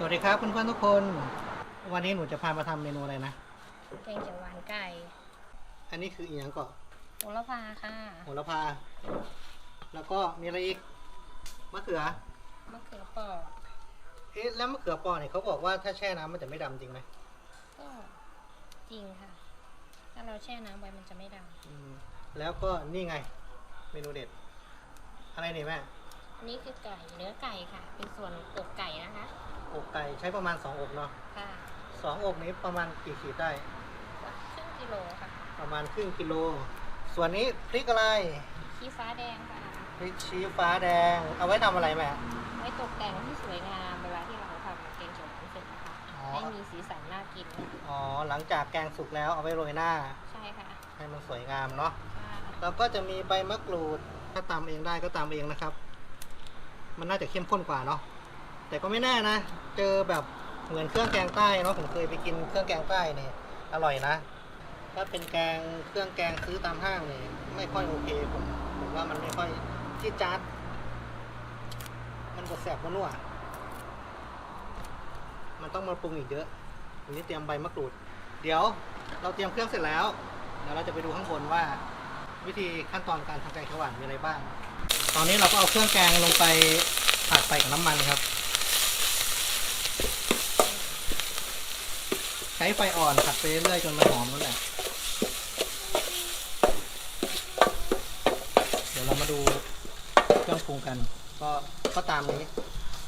สวัสดีครับเพื่อนๆทุกคน วันนี้หนูจะพามาทำเมนูอะไรนะแกงเขียวหวานไก่อันนี้คืออีหยังก่อนโหระพาค่ะโหระพา แล้วก็มีอะไรอีกมะเขือมะเขือปอกเอ๊ะแล้วมะเขือปอเนี่ยเขาบอกว่าถ้าแช่น้ำมันจะไม่ดำจริงไหมก็จริงค่ะ ถ้าเราแช่น้ำไว้มันจะไม่ดอืมแล้วก็นี่ไง เมนูเด็ด อะไรนี่แม่ำอันนี้คือไก่เนื้อไก่ค่ะ เป็นส่วนอกไก่นะคะ อกไก่ใช้ประมาณสองอกเนาะค่ะสองอกนี้ประมาณกี่ขีดได้สักครึ่งกิโลค่ะประมาณครึ่งกิโล ส่วนนี้พริกอะไรขี้ฟ้าแดงค่ะพริกชี้ฟ้าแดง เอาไว้ทำอะไรแม่ไว้ตกแต่งที่สวยงามเวลาที่เราทำแกงเขียวหวานเสร็จนะคะอ๋อให้มีสีสันน่ากินอ๋อหลังจากแกงสุกแล้วเอาไว้โรยหน้า ใช่ค่ะให้มันสวยงามเนาะ ค่ะแล้วก็จะมีใบมะกรูด ถ้าตำเองได้ก็ตำเองนะครับ มันน่าจะเข้มข้นกว่าเนาะ แต่ก็ไม่แน่นะ เจอแบบเหมือนเครื่องแกงใต้เนาะผมเคยไปกินเครื่องแกงใต้เนี่ยอร่อยนะ ถ้าเป็นแกงเครื่องแกงซื้อตามห้างเนี่ยไม่ค่อยโอเคผมผมว่ามันไม่ค่อยที่จัดมันบดแสบก็นัวมันต้องมาปรุงอีกเยอะวันนี้เตรียมใบมะกรูด เดี๋ยวเราเตรียมเครื่องเสร็จแล้ว เดี๋ยวเราจะไปดูข้างบนว่า วิธีขั้นตอนการทำแกงเขียวหวานมีอะไรบ้าง ตอนนี้เราก็เอาเครื่องแกงลงไปผัดใส่กับน้ำมันครับ ช้ไฟอ่อนผัดไปเรื่อยๆจนมันหอมนั่นแหละเดี๋ยวเรามาดูเครื่องปรุงกัน ก็ก็ตามนี้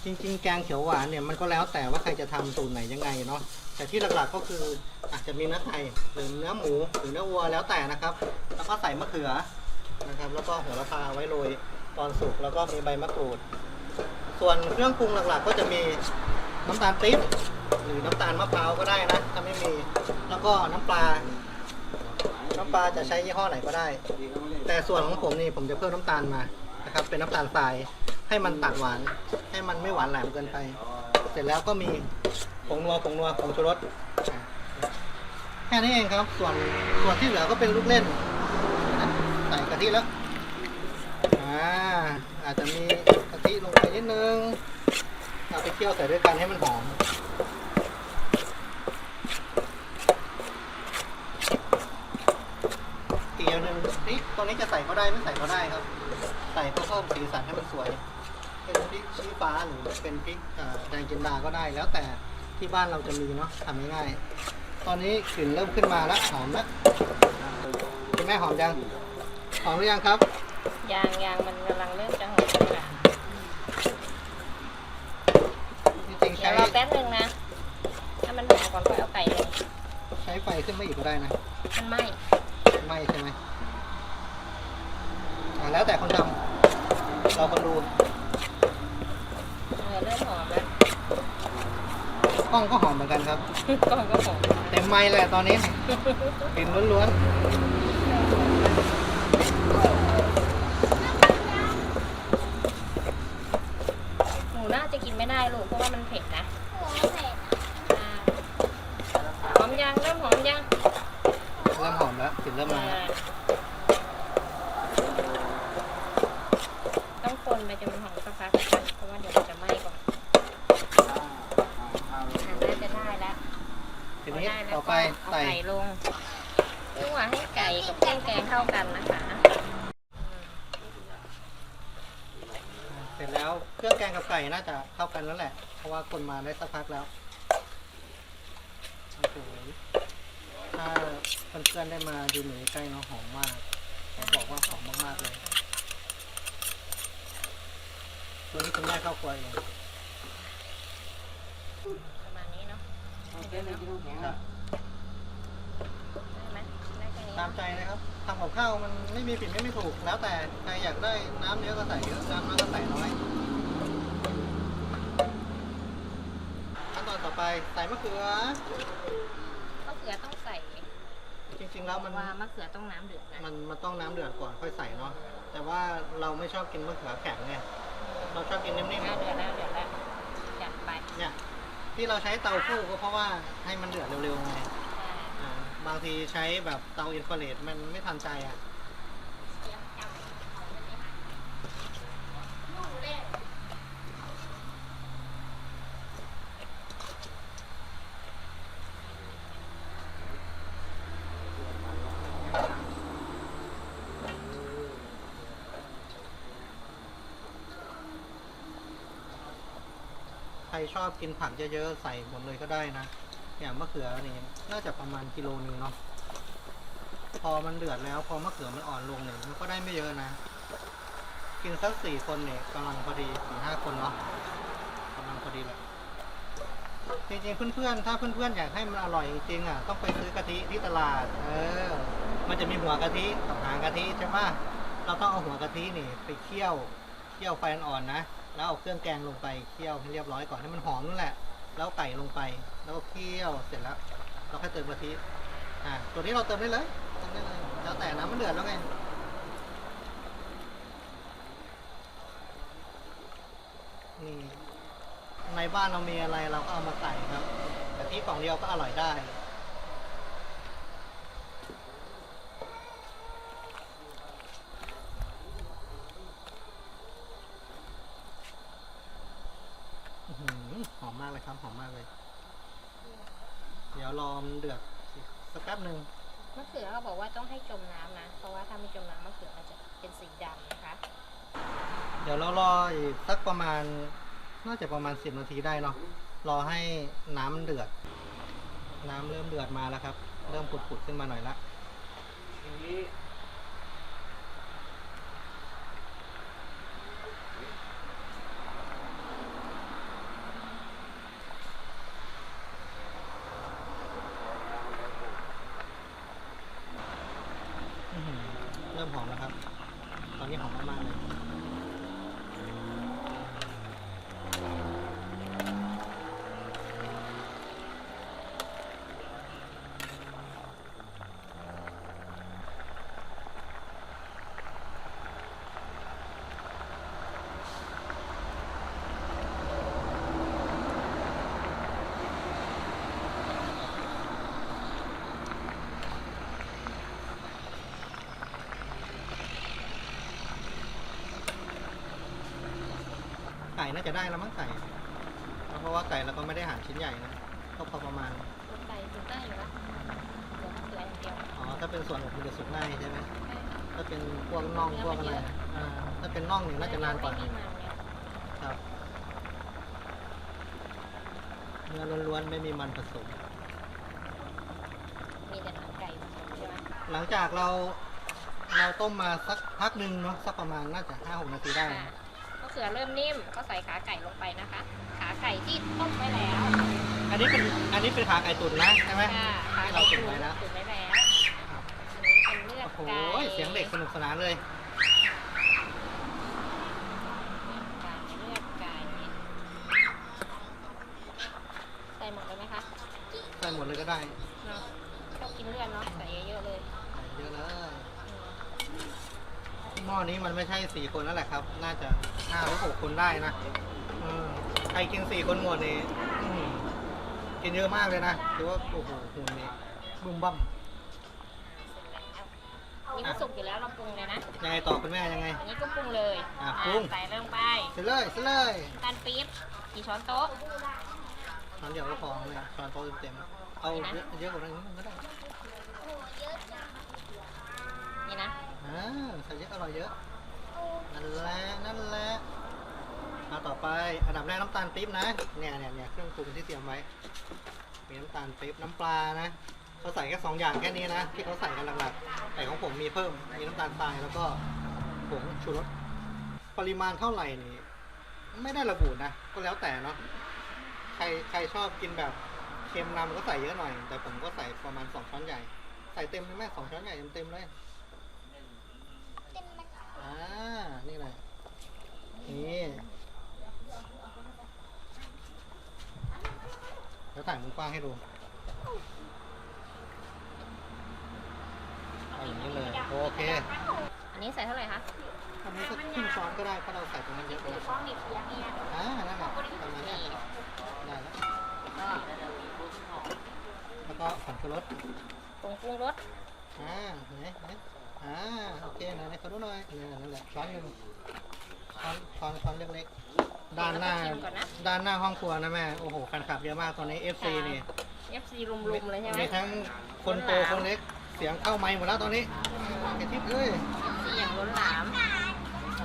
จริง ๆ แกงเขียวหวานเนี่ยมันก็แล้วแต่ว่าใครจะทำสูตรไหนยังไงเนาะแต่ที่หลักๆก็คืออาจจะมีเนื้อไก่หรือเนื้อหมูหรือเนื้อวัวแล้วแต่นะครับ แล้วก็ใส่มะเขือนะครับ แล้วก็โหระพาไว้โรยตอนสุกแล้วก็มีใบมะกรูด ส่วนเครื่องปรุงหลักๆ ก็จะมีน้ำตาลปี๊บ หรือน้ำตาลมะพร้าวก็ได้นะถ้าไม่มีแล้วก็น้ำปลา น้ำปลาจะใช้ยี่ห้อไหนก็ได้ แต่ส่วนของผมนี่ผมจะเพิ่มน้ำตาลมานะครับ เป็นน้ำตาลทรายให้มันตัดหวาน ให้มันไม่หวานแหลมเกินไป เสร็จแล้วก็มีผงนัวผงนัวผงชูรสแค่นี้เองครับ ส่วนส่วนที่เหลือก็เป็นลูกเล่นใส่กะทิแล้วอ่าอาจจะมีกะทิลงไปนิดนึง เอาไปเคี่ยวใส่ด้วยกันให้มันหอม อีกอย่างหนึ่งพ ริกตัวนี้จะใส่ก็ได้ไม่ใส่ก็ได้ครับ ใส่เพื่อเพิ่มสีสันให้มันสวย เป็นพริกชี้ฟ้าหรือเป็นพริกเอ่อแดงจินดาก็ได้ แล้วแต่ที่บ้านเราจะมีเนาะทำง่ายๆตอนนี้กลิ่นเริ่มขึ้นมาแล้วหอมแล้วคุณแม่หอมยังหอมหรือยังครับยางยางมันกำลังเริ่มจะหอมแล้วค่ะจริงๆเดี๋ใช้ยวรอแป๊บนึงนะ ถ้ามันหอมก่อนค่อยเอาไก่ลงใช้ไฟขึ้นมาอีกก็ได้นะมันไหม้ไม่ใช่ไหมอ่า แล้วแต่คนทำเราคนดูเออเริ่มหอมแล้วกล้องก็หอมเหมือนกันครับ กล่องก็หอมเต็มไม้เลยตอนนี้ กลิ่นล้วนหนูน่าจะกินไม่ได้ลูกเพราะว่ามันเผ็ดนะอ่าหอมยังเริ่มหอมยังๆเริ่มหอมแล้วกลิ่นเริ่มมาแล้วอ่า ต้องคนไปจนมันหอมสักพักนะคะเพราะว่าเดี๋ยวมันจะไหม้ก่อนอ่าน่าจะได้แล้วทีนี้ได้แล้วต่อไปก็เอาใส่ไก่ลงคั่วให้ไก่กับเครื่องแกงเข้ากันนะคะ เสร็จแล้วเครื่องแกงกับไก่น่าจะเข้ากันแล้วแหละ เพราะว่าคนมาได้สักพักแล้วโอ้โหถ้าเพื่อนๆได้มาดูหนูใกล้เนาะหอมมากผมบอกว่าหอมมากๆเลย ตัวนี้คุณแม่เข้าครัวเองประมาณนี้เนาะได้ไหมครับได้ไหมได้แค่นี้ตามใจนะครับทำกับข้าวมันไม่มีผิดไม่มีถูก แล้วแต่ใครอยากได้น้ำเยอะก็ใส่เยอะน้ำน้อยก็ใส่น้อยขั้นตอนต่อไปใส่มะเขือ มะเขือต้องใส่จริงๆแล้วเพมันราะว่ามะเขือต้องน้ำเดือดนะมันมันต้องน้ำเดือดก่อนค่อยใส่เนาะแต่ว่าเราไม่ชอบกินมะเขือแข็งไง เราชอบกินนิ่มน้ำเดือดแล้วเดือดแล้วจัดไปเนี่ยที่เราใช้เตาฟูก็เพราะว่าให้มันเดือดเร็วๆไงอ่าบางทีใช้แบบเตาอินฟราเรดมันไม่ทันใจอะ ชอบกินผักเยอะๆใส่หมดเลยก็ได้นะอย่างมะเขือนี่น่าจะประมาณกิโลนึงเนาะพอมันเดือดแล้ว พอมะเขือมันอ่อนลงเนี่ยมันก็ได้ไม่เยอะนะ กินสักสี่คนเนี่ยกำลังพอดีสี่ห้าคนเนาะกำลังพอดีเลยจริงๆเพื่อนๆถ้าเพื่อนๆอยากให้มันอร่อยจริงๆอะต้องไปซื้อกะทิที่ตลาด เออ มันจะมีหัวกะทิกับหางกะทิใช่ปะเราต้องเอาหัวกะทินี่ ไปเคี่ยวเคี่ยวไฟอ่อนๆนะ แล้วเอาเครื่องแกงลงไปเคี่ยวให้เรียบร้อยก่อนให้มันหอมนั่นแหละ แล้วไก่ลงไป แล้วเคี่ยวเสร็จแล้ว เราค่อยเติมกะทิอ่าตัวนี้เราเติมได้เลยเติมได้เลยแล้วแต่น้ำมันเดือดแล้วไงนี่ในบ้านเรามีอะไรเราก็เอามาใส่ครับกะทิกล่องเดียวก็อร่อยได้ อื้อหือหอมมากเลยครับ หอมมากเลย เดี๋ ยวรอมันเดือดสักแป๊บหนึ่งมะเขือเขาบอกว่าต้องให้จมน้ำนะ เพราะว่าถ้าไม่จมน้ำมะเขือมันจะเป็นสีดำนะคะ เดี๋ยวเรารออีกสักประมาณน่าจะประมาณสิบนาทีได้เนาะรอให้น้ำมันเดือด น้ำเริ่มเดือดมาแล้วครับ เริ่มปุดๆขึ้นมาหน่อยละอื้อ เริ่มหอมแล้วครับ ตอนนี้หอมมากๆเลย น่าจะได้แล้วมั้งไก่เพราะว่าไก่เราก็ไม่ได้หั่นชิ้นใหญ่นะก็พอประมาณลงไปสุกได้อยู่แล้วเหลือมะเขืออย่างเดียวอ๋อถ้าเป็นส่วนอกมันจะสุกง่ายใช่ไหมถ้าเป็นพวกน่องพวกอะไรอ่าถ้าเป็นน่องเนี่ยน่าจะนานกว่าไม่มีมันเนี่ยครับเนื้อล้วนๆไม่มีมันผสม มีแต่หนังไก่ผสมใช่ไหมหลังจากเราเราต้มมาสักพักหนึ่งเนาะสักประมาณน่าจะห้าหกนาทีได้ค่ะนะมะ เขือเริ่มนิ่มก็ใส่ขาไก่ลงไปนะคะ ขาไก่ที่ต้มไว้แล้วอันนี้เป็นอันนี้เป็นขาไก่ตุ๋นนะใช่ไหมค่ะขาที่ไก่เราตุ๋ตุ๋นนไว้แล้วตุ๋นไว้แล้วครับอันนี้เป็นเลือดโอ้โหไก่เสียงเด็กสนุกสนานเลยเลือดไก่ใส่หมดเลยไหมคะใส่หมดเลยก็ได้ เนาะชอบกินเลือดเนาะใส่เยอะๆเลย ใส่เยอะเลย อืม ห ม้อนี้มันไม่ใช่สี่คนนั่นแหละครับ น่าจะห้าหรือหกคนได้นะอืมใครกินสี่คนหมดนี่อื้อหือกินเยอะมากเลยนะถือว่าโอ้โหหุ่นนี่บุ้มบั้มอันนี้ก็สุกอยู่แล้วเราปรุงเลยนะ ยังไงต่อคุณแม่ยังไง อันนี้ก็ปรุงเลยอะอะปรุง ใส่ลงไปเสร็จเลยเสร็จเลยน้ำตาลปี๊บกี่ช้อนโต๊ะ ช้อนเดียวก็พอเลยช้อนโต๊ะเต็มๆเอาเยอะเยอะกว่านั้นนิดนึงก็ได้นี่นะ อ่าใส่เยอะอร่อยเยอะนั่นแหละนั่นแหละมาต่อไปอันดับแรกน้ำตาลปี๊บนะเนี่ยเนี่ยเนี่ยเครื่องปรุงที่เตรียมไว้มีน้ำตาลปี๊บน้ำปลานะเขาใส่แค่สองอย่างแค่นี้นะที่เขาใส่กันหลักๆแต่ของผมมีเพิ่มมีน้ำตาลทรายแล้วก็ผงชูรสปริมาณเท่าไหร่นี่ไม่ได้ระบุนะก็แล้วแต่เนาะใครใครชอบกินแบบเค็มนำก็ใส่เยอะหน่อย แต่ผมก็ใส่ประมาณสองช้อนใหญ่ ใส่เต็มเลยแม่สองช้อนใหญ่เต็มเลย อ่า นี่แหละ นี่แล้วถ่ายมุมกว้างให้ดูเอาอย่างนี้เลย โอเค อันนี้ใส่เท่าไหร่คะทำนี้สักครึ่งช้อนก็ได้เพราะเราใส่ตรงนั้นเยอะไปแล้วช้อนดิบอย่างนี้นะอ่านั่นแหละประมาณนี้ได้แล้วก็แล้วก็ผงชูรสผงปรุงรสอ่าไหนไหน อ่าโอเคไหนไหนขอดูหน่อยเนี่ยนั่นแหละช้อนหนึ่งช้อนช้อนช้อนเล็กๆด้านหน้าชิมก่อนนะ ด้านหน้าห้องครัวนะแม่โอ้โหแฟนคลับเยอะมากตอนนี้ FC นี่ FC รุมๆเลยใช่ไหม มีทั้งคนโตคนเล็กเสียงเข้าไมค์หมดแล้วตอนนี้เกทิพย์เอ้ย FC อย่างล้นหลาม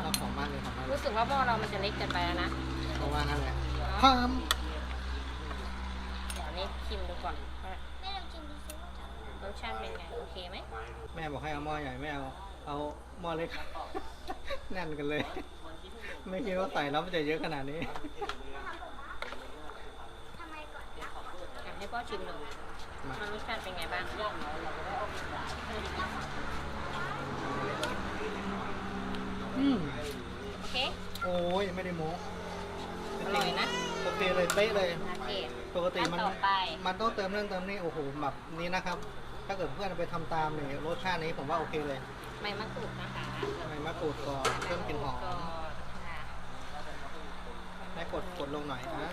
เราของมากเลยของมากเลยรู้สึกว่าหม้อเรามันจะเล็กเกินไปแล้วนะเพราะว่านั่นแหละพามชิมดูก่อนว่า ร่อยรสชาติเป็นไง โอเคไหมแม่บอกให้เอาหม้อใหญ่ไม่เอา เอาหม้อเล็ก แน่นกันเลย ไม่คิดว่าใส่แล้วมันจะเยอะขนาดนี้ทำไมก่อนนะอะให้พ่อชิมดูมาว่ารสชาติเป็นไงบ้างอืมโอเคโอ้ยไม่ได้โม้อร่อยนะโอเคเลยเป๊ะเลย โอเคปกติมันขั้ต่อไป มันต้องเติมเรื่องเติมนี่โอ้โหแบบนี้นะครับ ถ้าเกิดเพื่อนเอาไปทำตามเนี่ยรสชาตินี้ผมว่าโอเคเลยใบมะกรูดนะคะใบมะกรูดก่อนเพิ่มกลิ่นหอมก่อนค่ะให้กดกดลงหน่อยนะ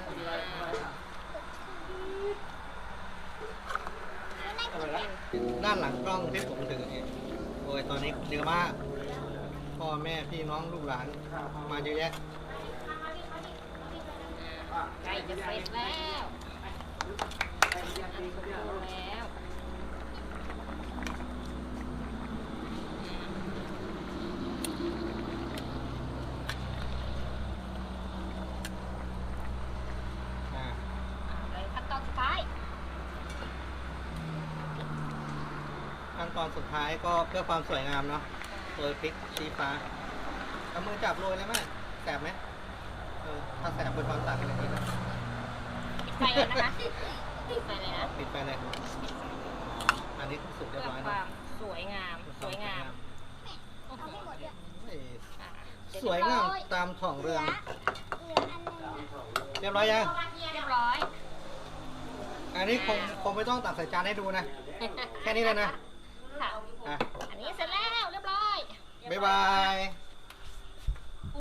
ด้านหลังกล้องที่ผมถือเนี่ยโอ้ยตอนนี้เยอะมาก พ่อแม่พี่น้องลูกหลานมาเยอะแยะอ่าใกล้จะเสร็จแล้วอันสุดท้ายแล้ว อ่า อ่าเลยขั้นตอนสุดท้าย ขั้น ตอนสุดท้ายก็เพื่อความสวยงามเนาะโรยพริกชี้ฟ้าเอามือจับโรยเลยไหมแสบไหมเออถ้าแสบเป็นความต่างกันอย่างนี้นะปิดไฟเลยนะคะปิดไฟเลยนะปิดไปเลยอันนี้สุกเรีเพื่ยอบร้อยคแล้วาวมสวยงาม สวยงามเอาให้หมดเลยเอ้ยอ่าเดี๋สวยงามตามท้องเหลืเรือองเหลืออันหนึงนะเรียบร้อยยังเรียบร้อย อันนี้คงคงไม่ต้องตักใส่จานให้ดูนะ แค่นี้เลยนะ ค่ะอ่